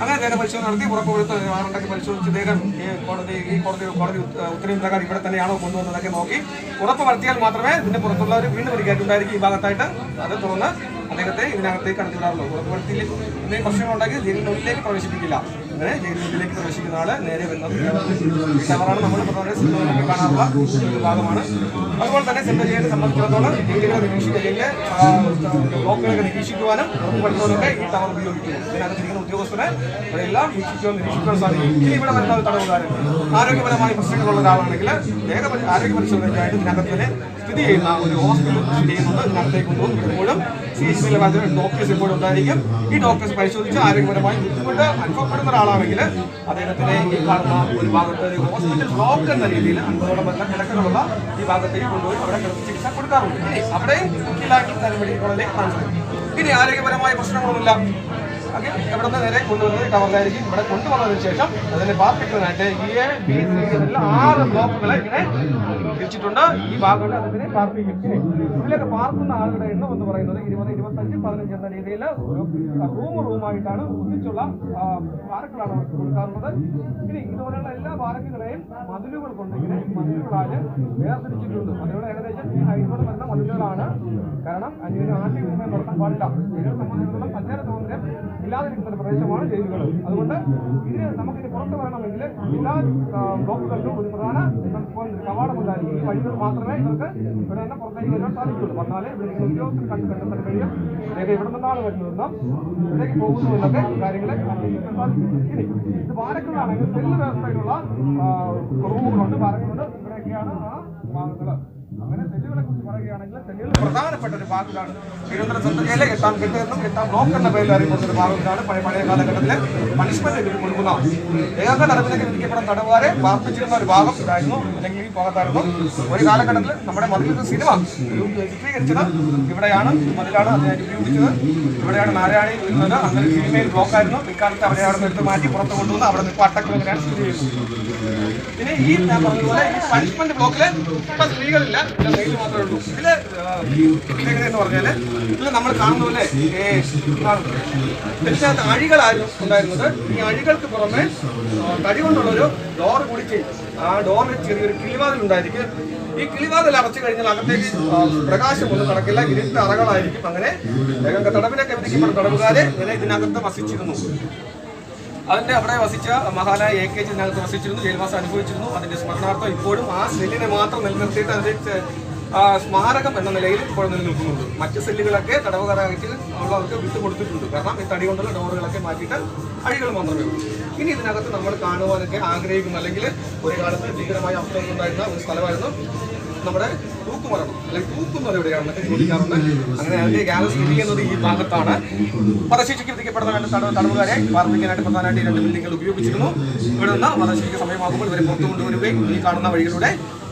അങ്ങനെ വേഗം പരിശോധന നടത്തി ഉറപ്പുവരുത്ത വാറണ്ടൊക്കെ പരിശോധിച്ച് വേഗം കോടതി ഈ കോടതി കോടതി ഉത്തരവ് പ്രകാരം ഇവിടെ തന്നെയാണോ കൊണ്ടുവന്നതൊക്കെ നോക്കി. ഉറപ്പ് വരുത്തിയാൽ മാത്രമേ ഇതിന്റെ പുറത്തുള്ളവർ വീണ്ടും ഗേറ്റ് ഈ ഭാഗത്തായിട്ട്. അത് തുറന്ന് അദ്ദേഹത്തെ ഇതിനകത്തേക്ക് കടത്തിവിടാറുള്ളൂ. ഉറപ്പ് വരുത്തിയിൽ എന്തെങ്കിലും പ്രശ്നങ്ങളുണ്ടെങ്കിൽ ജയിലിനുള്ളിലേക്ക് പ്രവേശിപ്പിക്കില്ല. അങ്ങനെ ജയിലിലേക്ക് പ്രവേശിക്കുന്ന ആൾ നേരെ വരുന്നത്. ഈ നമ്മൾ സിനിമകളിലൊക്കെ കാണാറുള്ള ഭാഗമാണ്. അതുപോലെ തന്നെ സെൻട്രൽ സംബന്ധിച്ചിടത്തോളം ജയിലുകളെ നിരീക്ഷിക്കുക ബ്ലോക്കുകളൊക്കെ നിരീക്ഷിക്കുവാനും ഉറപ്പുവരുത്തുവാനൊക്കെ ഈ ടവർ ഉപയോഗിക്കുന്നു ഇതിനകത്തിരിക്കുന്ന ഉദ്യോഗസ്ഥരെ ഇവരെല്ലാം വീക്ഷിക്കുവാൻ നിരീക്ഷിക്കുവാൻ സാധിക്കും. ഇനി ഇവിടെ വരുന്ന തടവുകാരൻ. ആരോഗ്യപരമായ പ്രശ്നങ്ങളുള്ള ഒരാളാണെങ്കിൽ വേഗ ആരോഗ്യ പരിശോധനയ്ക്കായിട്ട് ഇതിനകത്ത് തന്നെ സ്ഥിതി ചെയ്യുന്ന ഒരു ഹോസ്പിറ്റൽ ചെയ്യുന്നത് ഇതിനകത്തേക്ക് കൊണ്ടുപോകും ഇപ്പോഴും സി എച്ച് പിയിലെ ഭാഗത്ത് ഡോക്ടേഴ്സ് എപ്പോഴും ഉണ്ടായിരിക്കും. ഈ ഡോക്ടേഴ്സ് പരിശോധിച്ച് ആരോഗ്യപരമായി ബുദ്ധിമുട്ട് അനുഭവപ്പെടുന്ന ഒരാളാണെങ്കിൽ അദ്ദേഹത്തിന് ഈ കാണുന്ന ഒരു ഭാഗത്ത് ഒരു ഹോസ്പിറ്റൽ ബ്ലോക്ക് എന്ന രീതിയിൽ അൻപതോളം വരുന്ന കിടക്കുന്നുള്ള ഈ ഭാഗത്തേക്ക് കൊണ്ടുപോയി അവിടെ ചികിത്സ കൊടുക്കാറുണ്ട്. അവിടെ മെഡിക്കൽ കോളേജിലേക്ക് ട്രാൻസ്ഫർ ഇനി ആരോഗ്യപരമായ പ്രശ്നങ്ങളൊന്നുമില്ല. ഓക്കെ ഇവിടെ നിന്ന് നേരെ കൊണ്ടുവന്നത് കവറിലായിരിക്കും ഇവിടെ കൊണ്ടുവന്നതിന് ശേഷം അതിന്റെ പാർട്ടികളായിട്ട് എ ബി ആറ് ബ്ലോക്കുകളെ ഇങ്ങനെ തിരിച്ചിട്ടുണ്ട് ഈ ഭാഗങ്ങളിൽ അതിനെ പാർപ്പിക്കും ഇതിലൊക്കെ പാർക്കുന്ന ആളുകളുടെ എന്ന് പറയുന്നത് ഇരുപത് ഇരുപത്തഞ്ച് പതിനഞ്ച് എന്ന രീതിയിൽ റൂം റൂമായിട്ടാണ് ഒന്നിച്ചുള്ള ആ, പാർക്കുകളാണ് അവർക്ക് കൊടുക്കാറുള്ളത്. ഇനി ഇതുപോലെയുള്ള എല്ലാ പാർക്കുകളെയും മതിലുകൾ കൊണ്ട് ഇങ്ങനെ മതിലുകളാൽ വേർതിരിച്ചിട്ടുണ്ട്. അതിലൂടെ ഏകദേശം ഈ ഹൈറ്റോട് വരുന്ന മതിലുകളാണ്. കാരണം അതിന് ആശയവിനിമയം നടത്താൻ പാടില്ല. ഇതിനെ സംബന്ധിച്ചിടത്തോളം സഞ്ചാര സ്വാതന്ത്ര്യം ഇല്ലാതിരിക്കുന്ന ഒരു പ്രദേശമാണ് ജയിലുകൾ. അതുകൊണ്ട് ഇതിന് നമുക്കിത് പുറത്ത് വരണമെങ്കിൽ എല്ലാ ബ്ലോക്കുകളിലും ഒരു പ്രധാന കവാടം ഈ വഴികൾ മാത്രമേ ഇവർക്ക് ഇവിടെ നിന്ന് പുറത്തേക്ക് വരാൻ സാധിക്കുള്ളൂ വന്നാലേ ഇവിടെ ഉദ്യോഗസ്ഥർ കണ്ടു കണ്ടെത്താൻ കഴിയും. ഇതൊക്കെ ഇവിടെ നിന്നാണ് വരുന്നതെന്നും ഇവിടേക്ക് പോകുന്നു എന്നൊക്കെ കാര്യങ്ങളെ സാധിക്കും. ഇനി ഇത് പാലക്കാടാണെങ്കിൽ സെല്ല് വ്യവസ്ഥയിലുള്ള റൂമുകളുണ്ട് പാലക്കാട് ഇവിടെയൊക്കെയാണ് ആ ഭാഗങ്ങൾ. അങ്ങനെ തെല്ലുകളെ കുറിച്ച് പറയുകയാണെങ്കിൽ തെല്ലുകൾ പ്രധാനപ്പെട്ട ഒരു ഭാഗമാണ് തിരുവനന്തപുരം ജയിലെ എട്ടാം കെട്ട് എന്നും എട്ടാം ബ്ലോക്ക് എന്ന പേരിൽ അറിയപ്പെടുന്ന ഒരു ഭാഗമാണ് പഴയ പഴയ കാലഘട്ടത്തിലെ പണിഷ്മെന്റ് കൊടുക്കുന്ന ഏക തടവിലേക്ക് വിധിക്കപ്പെടുന്ന തടവുകാരെ പാർപ്പിച്ചിരുന്ന ഒരു ഭാഗം ഇതായിരുന്നു. അല്ലെങ്കിൽ ഈ ഭാഗത്തായിരുന്നു. ഒരു കാലഘട്ടത്തിൽ നമ്മുടെ മതിലൊരു സിനിമ ചിത്രീകരിച്ചത് ഇവിടെയാണ്. മതിലാണ് അതിനായിട്ട് ഉപയോഗിച്ചത്. ഇവിടെയാണ് നാരായണി വരുന്നത് അങ്ങനെ സിനിമയിൽ ബ്ലോക്കായിരുന്നു. ഇക്കാലത്ത് അവരെ അവിടെ നിന്ന് മാറ്റി പുറത്ത് കൊണ്ടുവന്ന് അവിടെ നിന്ന് അട്ടക്കുളങ്ങനെയാണ് സ്ഥിതി ചെയ്യുന്നത് പിന്നെ ഈ ഞാൻ പറഞ്ഞതുപോലെ ഈ പണിഷ്മെന്റ് ബ്ലോക്കിലെ ഇപ്പം സ്ത്രീകളില്ല. ഇവിടെ മെയിൽ മാത്രമേ ഉള്ളൂ ഇതിൽ ആ, എന്ന് പറഞ്ഞാൽ ഇതിൽ നമ്മൾ കാണുന്ന പോലെ ഇതിനകത്ത് അഴികളായിരുന്നു ഉണ്ടായിരുന്നത് ഈ അഴികൾക്ക് പുറമെ തടി കൊണ്ടുള്ള ഒരു ഡോർ കൂടി ചെയ്യും ആ ഡോറിന് ചെറിയൊരു കിളിവാതിൽ ഉണ്ടായിരിക്കും. ഈ കിളിവാതിൽ അടച്ചു കഴിഞ്ഞാൽ അകത്തേക്ക് ആ, പ്രകാശം ഒന്നും നടക്കില്ല. ഇരുട്ട് അറകളായിരിക്കും. അങ്ങനെ തടവിനൊക്കെ വിധിക്കപ്പെട്ട തടവുകാരെ ഇങ്ങനെ ഇതിനകത്ത് വസിച്ചിരുന്നു. അതിന്റെ അവിടെ വസിച്ച മഹാനായ എ കെ ജിനകത്ത് വസിച്ചിരുന്നു ജയിൽവാസം അനുഭവിച്ചിരുന്നു. അതിന്റെ സ്മരണാർത്ഥം ഇപ്പോഴും ആ സെല്ലിനെ മാത്രം നിലനിർത്തിയിട്ട് അതിന്റെ ആ, സ്മാരകം എന്ന നിലയിൽ ഇപ്പോഴും നിലനിൽക്കുന്നുണ്ട്. മറ്റ് സെല്ലുകളൊക്കെ തടവുകാരായിട്ട് ഉള്ളവർക്ക് വിട്ടുകൊടുത്തിട്ടുണ്ട്. കാരണം ഈ തടി കൊണ്ടുള്ള ഡോറുകളൊക്കെ മാറ്റിയിട്ട് അഴികൾ മാത്രമേ ഉള്ളൂ. ഇനി ഇതിനകത്ത് നമ്മൾ കാണുവാനൊക്കെ ആഗ്രഹിക്കുന്നു. അല്ലെങ്കിൽ ഒരു കാലത്ത് ഭീകരമായ അവസ്ഥകളുണ്ടായിരുന്ന ഒരു സ്ഥലമായിരുന്നു നമ്മുടെ തൂക്കുമരം അല്ലെങ്കിൽ തൂക്കുന്നത് എവിടെയാണ് ചോദിക്കാറുണ്ട്. അങ്ങനെ അതിന്റെ ഗ്യാലറി സ്ഥിതി ചെയ്യുന്നത് ഈ ഭാഗത്താണ്. വധശിക്ഷയ്ക്ക് വിധിക്കപ്പെടുന്ന രണ്ട് തടവ് തടവുകാരെ പാർപ്പിക്കാനായിട്ട് പ്രധാനമായിട്ട് രണ്ട് ബിൽഡിങ്ങുകൾ ഉപയോഗിച്ചിരുന്നു. ഇവിടെ നിന്ന് വധശിക്ഷയ്ക്ക് സമയമാകുമ്പോൾ ഇവരെ പുറത്തു കൊണ്ടുവരികയും ഈ കാണുന്ന വഴികളിലൂടെ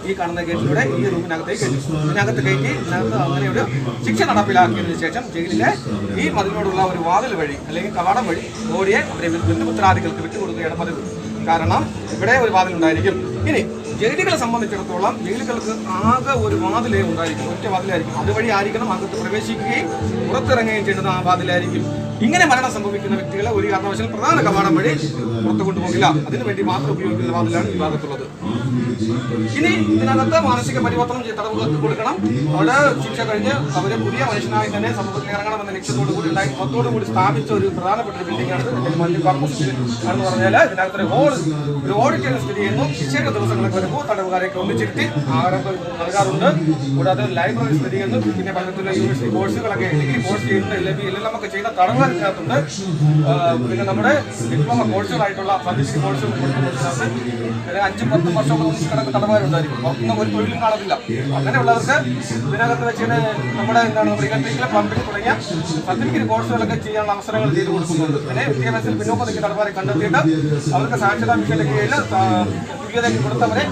ഈ കാണുന്ന ഗേറ്റിലൂടെ ഈ റൂമിനകത്തേക്ക് ഇതിനകത്ത് കയറ്റി ഇതിനകത്ത് അങ്ങനെ ഒരു ശിക്ഷ നടപ്പിലാക്കിയതിനു ശേഷം ജയിലിലെ ഈ മതിലിനോടുള്ള ഒരു വാതിൽ വഴി അല്ലെങ്കിൽ കവാടം വഴി ഓടിയെ അവരെ ബന്ധുപുത്രാദികൾക്ക് വിട്ടുകൊടുക്കുകയാണ് പതിവ്. കാരണം ഇവിടെ ഒരു വാതിൽ ഉണ്ടായിരിക്കും ഇനി ജയിലുകളെ സംബന്ധിച്ചിടത്തോളം ജയിലുകൾക്ക് ആകെ ഒരു വാതിലേ ഉണ്ടായിരിക്കും. ഒറ്റ വാതിലായിരിക്കും. അതുവഴി ആയിരിക്കണം അകത്ത് പ്രവേശിക്കുകയും പുറത്തിറങ്ങുകയും ചെയ്യുന്നത് ആ വാതിലായിരിക്കും. ഇങ്ങനെ മരണം സംഭവിക്കുന്ന വ്യക്തികളെ ഒരു കാരണവശാലും പ്രധാന കവാടം വഴി പുറത്തു കൊണ്ടുപോകില്ല. അതിനുവേണ്ടി മാത്രം ഉപയോഗിക്കുന്ന വാതിലാണ് ഈ ഭാഗത്തുള്ളത്. ഇനി ഇതിനകത്ത് മാനസിക പരിവർത്തനം തടവുകൾക്ക് കൊടുക്കണം. അവിടെ ശിക്ഷ കഴിഞ്ഞ് അവരെ പുതിയ മനുഷ്യനായി തന്നെ സമൂഹത്തിൽ ഇറങ്ങണം എന്ന ലക്ഷ്യത്തോടു കൂടി ഉണ്ടായി. മൊത്തോടു കൂടി സ്ഥാപിച്ച ഒരു പ്രധാനപ്പെട്ട ഒരു ബിൽഡിംഗ് ആണ് മല്ലി പർപ്പസ് എന്ന് പറഞ്ഞാൽ ഇതിനകത്ത് ഒരു ഹോൾ ഒരു ഓഡിറ്റോറിയം സ്ഥിതി ചെയ്യുന്നു. വിശേഷ ദിവസങ്ങളൊക്കെ വരുമ്പോൾ തടവുകാരെയൊക്കെ ഒന്നിച്ചിരുത്തി ആഹാരം നൽകാറുണ്ട്. കൂടാതെ ലൈബ്രറി സ്ഥിതി ചെയ്യുന്നു. പിന്നെ പലതരത്തിലുള്ള യൂണിവേഴ്സിറ്റി കോഴ്സുകളൊക്കെ ഡിഗ്രി കോഴ്സ് ചെയ്യുന്ന. എൽ എൽ എൽ എം ചെയ്യുന്ന തടവുകാരിനകത്തുണ്ട് ആ, പിന്നെ നമ്മുടെ ഡിപ്ലോമ കോഴ്സുകളായിട്ടുള്ള സർട്ടിഫിക്കറ്റ് കോഴ്സുകൾ ഒരു അഞ്ചും പത്തും വർഷം കണക്ക് തടവുകാരുണ്ടായിരിക്കും. പുറത്തുനിന്ന് ഒരു തൊഴിലും കാണത്തില്ല. അങ്ങനെയുള്ളവർക്ക് ഇതിനകത്ത് വെച്ചിട്ട് നമ്മുടെ എന്താണ് ഇലക്ട്രിക്കൽ പ്ലംബിംഗ് തുടങ്ങിയ സർട്ടിഫിക്കറ്റ് കോഴ്സുകളൊക്കെ ചെയ്യാനുള്ള അവസരങ്ങൾ ചെയ്തു കൊടുക്കുന്നുണ്ട്. പിന്നെ വിദ്യാഭ്യാസത്തിൽ പിന്നോക്കം നിൽക്കുന്ന തടവുകാരെ കണ്ടെത്തിയിട്ട് അവർക്ക് സാക്ഷരതാ മിഷന്റെ തുല്യതയ്ക്ക് കൊടുത്തവരെ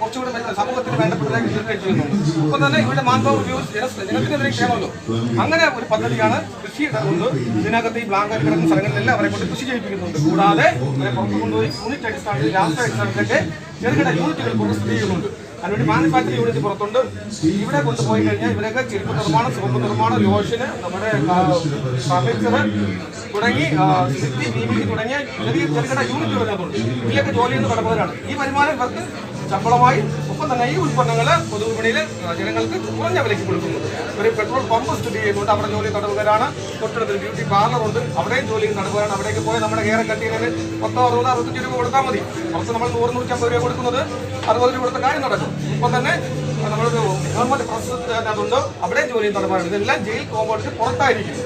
കുറച്ചുകൂടി സമൂഹത്തിന് വേണ്ടപ്പെട്ടതായി തീർക്കുകയും ചെയ്യുന്നുണ്ട് ഒപ്പം തന്നെ ഇവിടെ മാൻപവർ യൂസ് ജനത്തിനെതിരെ ചെയ്യണമല്ലോ അങ്ങനെ ഒരു പദ്ധതിയാണ് കൃഷി കൊണ്ട് ഇതിനകത്ത് ഈ ബ്ലാങ്കറ്റ് കിടക്കുന്ന സ്ഥലങ്ങളിലെല്ലാം അവരെ കൊണ്ട് കൃഷി ചെയ്യിപ്പിക്കുന്നുണ്ട്. കൂടാതെ അവരെ പുറത്തു കൊണ്ടുപോയി യൂണിറ്റ് അടിസ്ഥാനത്തിൽ രാഷ്ട്ര അടിസ്ഥാനത്തിലൊക്കെ ചെറുകിട യൂണിറ്റുകൾ കൊണ്ട് സ്ഥിതി ചെയ്യുന്നുണ്ട്. അതിനുവേണ്ടി മാനുഫാക്ചറിംഗ് യൂണിറ്റ് പുറത്തുണ്ട്. ഇവിടെ കൊണ്ടുപോയി കഴിഞ്ഞാൽ ഇവരൊക്കെ ചെരുപ്പ് നിർമ്മാണം സോപ്പ് നിർമ്മാണം ലോഷന് നമ്മുടെ തുടങ്ങി സിറ്റി ബീമിക്ക് തുടങ്ങിയ ചെറിയ ചെറുകിട യൂണിറ്റുകൾ ഇതിനകത്തുണ്ട്. ഇതിലൊക്കെ ജോലി ചെയ്യുന്ന കടപ്പുറമാണ് ഈ വരുമാനം ഇവർക്ക് ശമ്പളമായി ഒപ്പം തന്നെ ഈ ഉൽപ്പന്നങ്ങൾ പൊതുവിപണിയിൽ ജനങ്ങൾക്ക് കുറഞ്ഞ വിലയ്ക്ക് കൊടുക്കുന്നു. ഒരു പെട്രോൾ പമ്പ് സ്ഥിതി ചെയ്യുന്നുണ്ട്. അവിടെ ജോലി തടവുകാരാണ് തൊട്ടടുത്ത് ബ്യൂട്ടി പാർലറുണ്ട് അവിടെയും ജോലി നടക്കുകയാണ്. അവിടേക്ക് പോയി നമ്മുടെ കയറി കട്ടിങ്ങിന് പത്തോ അറുപതോ അറുപത്തഞ്ച് രൂപ കൊടുത്താൽ മതി. കുറച്ച് നമ്മൾ നൂറ് നൂറ്റമ്പത് രൂപ കൊടുക്കുന്നത് അറുപത് രൂപ കൊടുത്ത കാര്യം നടക്കും. ഇപ്പം തന്നെ നമ്മളൊരു ഗവൺമെന്റ് പ്രസ് അതുണ്ട് അവിടെയും ജോലി നടക്കുകയാണ് ഇതെല്ലാം ജയിൽ കോമ്പൗണ്ടിന് പുറത്തായിരിക്കും.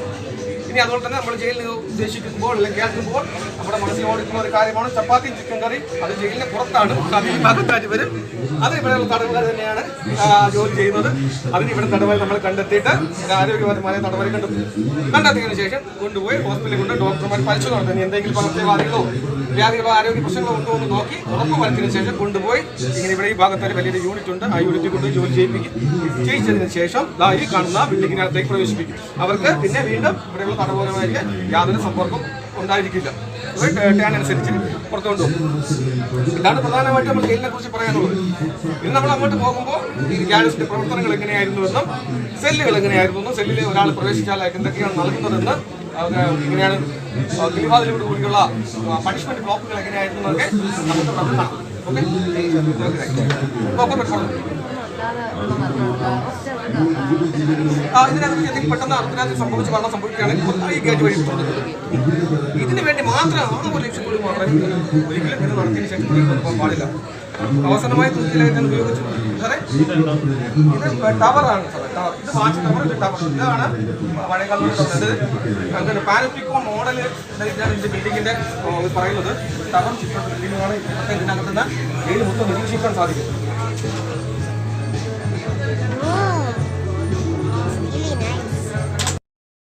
ഇനി അതുപോലെ തന്നെ നമ്മൾ ജയിലിൽ ഉദ്ദേശിക്കുമ്പോൾ അല്ലെങ്കിൽ കേൾക്കുമ്പോൾ നമ്മുടെ മനസ്സിൽ ഓടിക്കുന്ന ഒരു കാര്യമാണ് ചപ്പാത്തി ചിക്കൻ കറി അത് ജയിലിന് പുറത്താണ്. ഭാഗത്തായിട്ട് വരും അത് ഇവിടെയുള്ള തടവുകാർ തന്നെയാണ് ജോലി ചെയ്യുന്നത്. അതിന് ഇവിടെ തടവുകാർ നമ്മൾ കണ്ടെത്തിയിട്ട് ആരോഗ്യപരമായ തടവുകാരെ കണ്ടെത്തി കണ്ടെത്തിയതിനു ശേഷം കൊണ്ടുപോയി ഹോസ്പിറ്റലിൽ കൊണ്ട് ഡോക്ടർമാർ പരിശോധന നടത്തുന്നത് എന്തെങ്കിലും പകർച്ചവ്യാധികളോ വ്യാധികളോ ആരോഗ്യ പ്രശ്നങ്ങളോ ഉണ്ടോ എന്ന് നോക്കി ഉറപ്പ് വരുത്തിയതിനു ശേഷം കൊണ്ടുപോയി. ഇങ്ങനെ ഇവിടെ ഈ ഭാഗത്ത് ഒരു വലിയൊരു യൂണിറ്റ് ഉണ്ട്. ആ യൂണിറ്റ് കൊണ്ട് ജോലി ചെയ്യിപ്പിക്കും. ചെയ്യിച്ചതിന് ശേഷം ഈ കാണുന്ന ബിൽഡിങ്ങിനകത്തേക്ക് പ്രവേശിപ്പിക്കും. അവർക്ക് പിന്നെ വീണ്ടും ഇവിടെയുള്ള തടവുകാരുമായി യാതൊരു സമ്പർക്കം ഉണ്ടായിരിക്കില്ല. ടേൺ അനുസരിച്ച് കൊണ്ടുപോകും ഇതാണ് പ്രധാനമായിട്ട് നമ്മൾ ജയിലിനെ കുറിച്ച് പറയാനുള്ളത്. ഇനി നമ്മൾ അങ്ങോട്ട് പോകുമ്പോൾ ഈ ഗ്യാനസിന്റെ പ്രവർത്തനങ്ങൾ എങ്ങനെയായിരുന്നു എന്നും സെല്ലുകൾ എങ്ങനെയായിരുന്നു എന്നും സെല്ലിൽ ഒരാൾ പ്രവേശിച്ചാൽ എന്തൊക്കെയാണ് നൽകുന്നതെന്ന് എങ്ങനെയാണ് കിളിവാതിലോട് കൂടിയുള്ള പണിഷ്മെന്റ് ബ്ലോക്കുകൾ എങ്ങനെയായിരുന്നു എന്നൊക്കെ നമുക്ക് നടത്താം ഓക്കെ. ഇതിനകത്ത് എന്തെങ്കിലും പെട്ടെന്ന് അർദ്ധരാത്രി സംഭവിച്ച് മരണം സംഭവിക്കുകയാണെങ്കിൽ ഈ ഗേറ്റ് വഴി തുറന്നിട്ടുണ്ട് ഇതിന് വേണ്ടി മാത്രം ആ ഒരു ലക്ഷം കൂടി മാത്രമേ ഒരിക്കലും ഇത് നടത്തിയതിന് ശേഷം പാടില്ല. അവസാനമായി തുർക്കിയിലേക്ക് ഉപയോഗിച്ചു സാറേ ഇത് ടവറാണ് സാറേ ടവർ ഇത് വാച്ച് ടവർ ഇത് ടവർ ഇതാണ് പഴയകാലം അങ്ങനെ പാരപ്പിക്കോ മോഡൽ ഇതിന്റെ ബിൽഡിങ്ങിന്റെ പറയുന്നത്. ടവർ ചിത്രം ബിൽഡിങ്ങാണ് ഇതൊക്കെ ഇതിനകത്ത് നിന്ന് ഏഴ് മൊത്തം നിരീക്ഷിക്കാൻ സാധിക്കും.